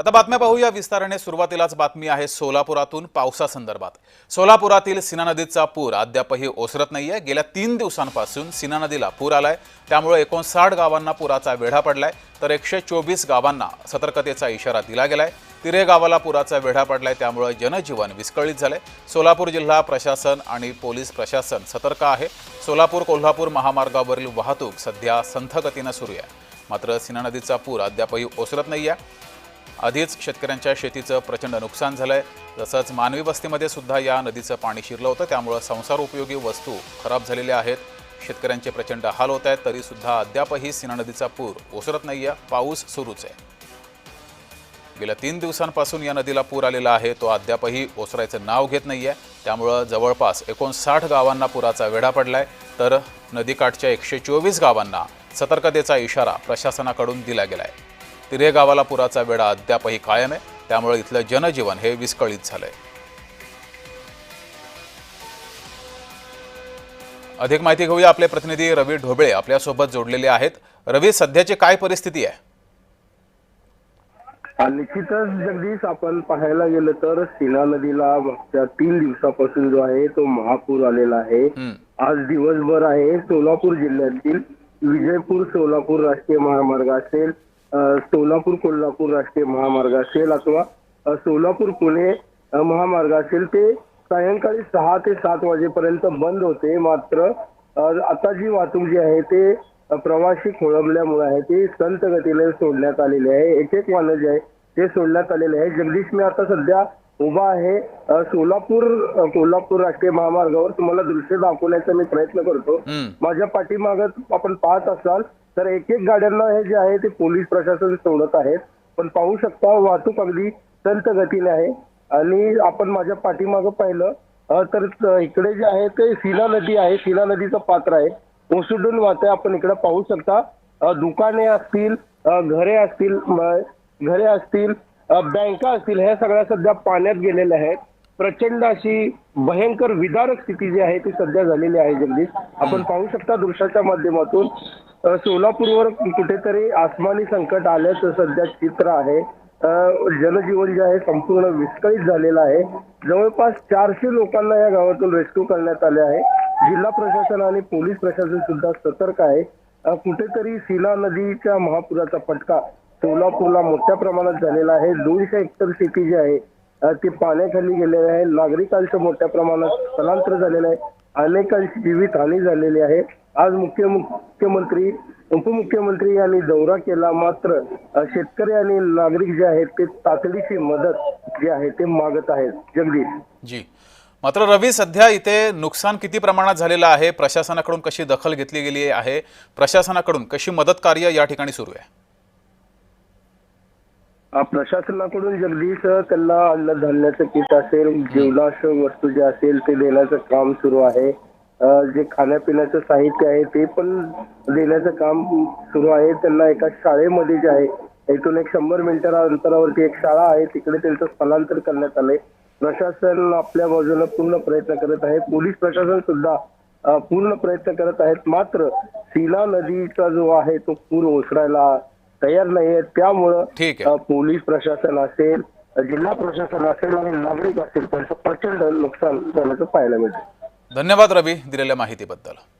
आता बातम्या पाहूया. विस्ताराने सुरुवातीलाच बातमी आहे सोलापुरातून पावसासंदर्भात. सोलापुरातील सीना नदीचा पूर अद्यापही ओसरत नाहीये. गेल्या तीन दिवसांपासून सीना नदीला पूर आलाय. त्यामुळे एकोणसाठ गावांना पुराचा वेढा पडलाय. तर एकशे चोवीस गावांना सतर्कतेचा इशारा दिला गेलाय. तिरे गावाला पुराचा वेढा पडलाय. त्यामुळे जनजीवन विस्कळीत झालंय. सोलापूर जिल्हा प्रशासन आणि पोलीस प्रशासन सतर्क आहे. सोलापूर कोल्हापूर महामार्गावरील वाहतूक सध्या संथगतीनं सुरू आहे. मात्र सीना नदीचा पूर अद्यापही ओसरत नाही आहे आधीच शेतकऱ्यांच्या शेतीचं प्रचंड नुकसान झालंय. तसंच मानवी वस्तीमध्ये सुद्धा या नदीचं पाणी शिरलं होतं. त्यामुळं संसार उपयोगी वस्तू खराब झालेल्या आहेत. शेतकऱ्यांचे प्रचंड हाल होत आहेत. तरी सुद्धा अद्यापही सीना नदीचा पूर ओसरत नाहीये. पाऊस सुरूच आहे. गेल्या तीन दिवसांपासून या नदीला पूर आलेला आहे. तो अद्यापही ओसरायचं नाव घेत नाहीये. त्यामुळं जवळपास एकोणसाठ गावांना पुराचा वेढा पडलाय. तर नदीकाठच्या एकशे चोवीस गावांना सतर्कतेचा इशारा प्रशासनाकडून दिला गेलाय. तिरे गावाला पुराचा वेढा अद्यापही कायम आहे. त्यामुळे इथलं जनजीवन हे विस्कळीत झालंय. अधिक माहिती घेऊया आपले प्रतिनिधी रवी ढोबळे. आपल्यासोबत जोडलेले आहेत. रवी सध्याची काय परिस्थिती आहे? निश्चितच जगदीश आपण पाहायला गेलं तर सीना नदीला मागच्या तीन दिवसापासून जो आहे तो महापूर आलेला आहे. आज दिवसभर आहे सोलापूर जिल्ह्यातील विजयपूर सोलापूर राष्ट्रीय महामार्ग असेल. सोलापूर कोल्हापूर राष्ट्रीय महामार्ग असेल अथवा सोलापूर पुणे महामार्ग असेल ते सायंकाळी सहा ते सात वाजेपर्यंत बंद होते. मात्र आता जी वाहतूक जी आहे ते प्रवाशी प्रवासी खोळंबल्यामुळे आहे. ते संत गतीने सोडण्यात आलेले आहे. एक एक वाहन जे आहे ते सोडण्यात आलेले आहे. जगदीश मी आता सध्या उभा आहे. सोलापूर कोल्हापूर राष्ट्रीय महामार्गावर तुम्हाला दृश्य दाखवण्याचा मी प्रयत्न करतो. माझ्या पाठीमागं आपण पाहत असाल तर एक एक गाड्यांना हे जे आहे ते पोलीस प्रशासन सोडत आहेत. पण पाहू शकता वाहतूक अगदी संत गतीने आहे. आणि आपण माझ्या पाठीमागं पाहिलं तर इकडे जे आहे ते सीना नदी आहे. सीना नदीचं पात्र आहे. ओसडून वाहते आपण इकडे पाहू शकता दुकाने असतील घरे असतील घरे असतील बँका असतील ह्या सगळ्या सध्या पाण्यात गेलेल्या आहेत. प्रचंड अशी भयंकर विदारक स्थिती जी आहे ती सध्या झालेली आहे जगदीश. आपण पाहू शकता दृश्याच्या माध्यमातून सोलापूरवर कुठेतरी आसमानी संकट आल्याचं सध्या चित्र आहे. जनजीवन जे आहे संपूर्ण विस्कळीत झालेलं आहे. जवळपास चारशे लोकांना या गावातून रेस्क्यू करण्यात आले आहे. जिल्हा प्रशासन आणि पोलीस प्रशासन सुद्धा सतर्क आहे. कुठेतरी सीना नदीच्या महापुराचा फटका सोलापूरला मोठ्या प्रमाणात झालेला आहे. दोनशे हेक्टर शेती जी आहे ती पाण्याखाली गेलेली आहे. नागरिकांचं मोठ्या प्रमाणात स्थलांतर झालेलं आहे. अनेकांची जीवित हानी झालेली आहे. आज मुख्य मुख्यमंत्री उपमुख्यमंत्री यांनी दौरा केला. मात्र शेतकरी आणि नागरिक जे आहेत ते तातडीची मदत जी आहे ते मागत आहेत. जगदीश. जी. मात्र रवी सध्या इथे नुकसान किती प्रमाणात झालेलं आहे? प्रशासनाकडून कशी दखल घेतली गेली आहे? प्रशासनाकडून कशी मदत कार्य या ठिकाणी सुरू आहे? प्रशासनाकडून जगदीश त्यांना अन्नधान्याचं किट असेल जीवनावश्यक वस्तू जे असेल ते देण्याचं काम सुरू आहे. अ, जे खाण्यापिण्याचं साहित्य आहे ते पण देण्याचं काम सुरू आहे. त्यांना एका शाळेमध्ये जे आहे इथून एक शंभर मीटर अंतरावरती एक शाळा आहे. तिकडे त्यांचं स्थलांतर करण्यात आलंय. प्रशासन आपल्या बाजूने पूर्ण प्रयत्न करत आहे. पोलीस प्रशासन सुद्धा अ, पूर्ण प्रयत्न करत आहेत. मात्र सीना नदीचा जो आहे तो पूर ओसरायला तयार नाहीये. त्यामुळं ठीक आहे. अ, पोलीस प्रशासन असेल जिल्हा प्रशासन असेल आणि नागरिक असेल त्यांचं प्रचंड नुकसान झाल्याचं पाहायला मिळतं. धन्यवाद रवी दिलेल्या माहितीबद्दल.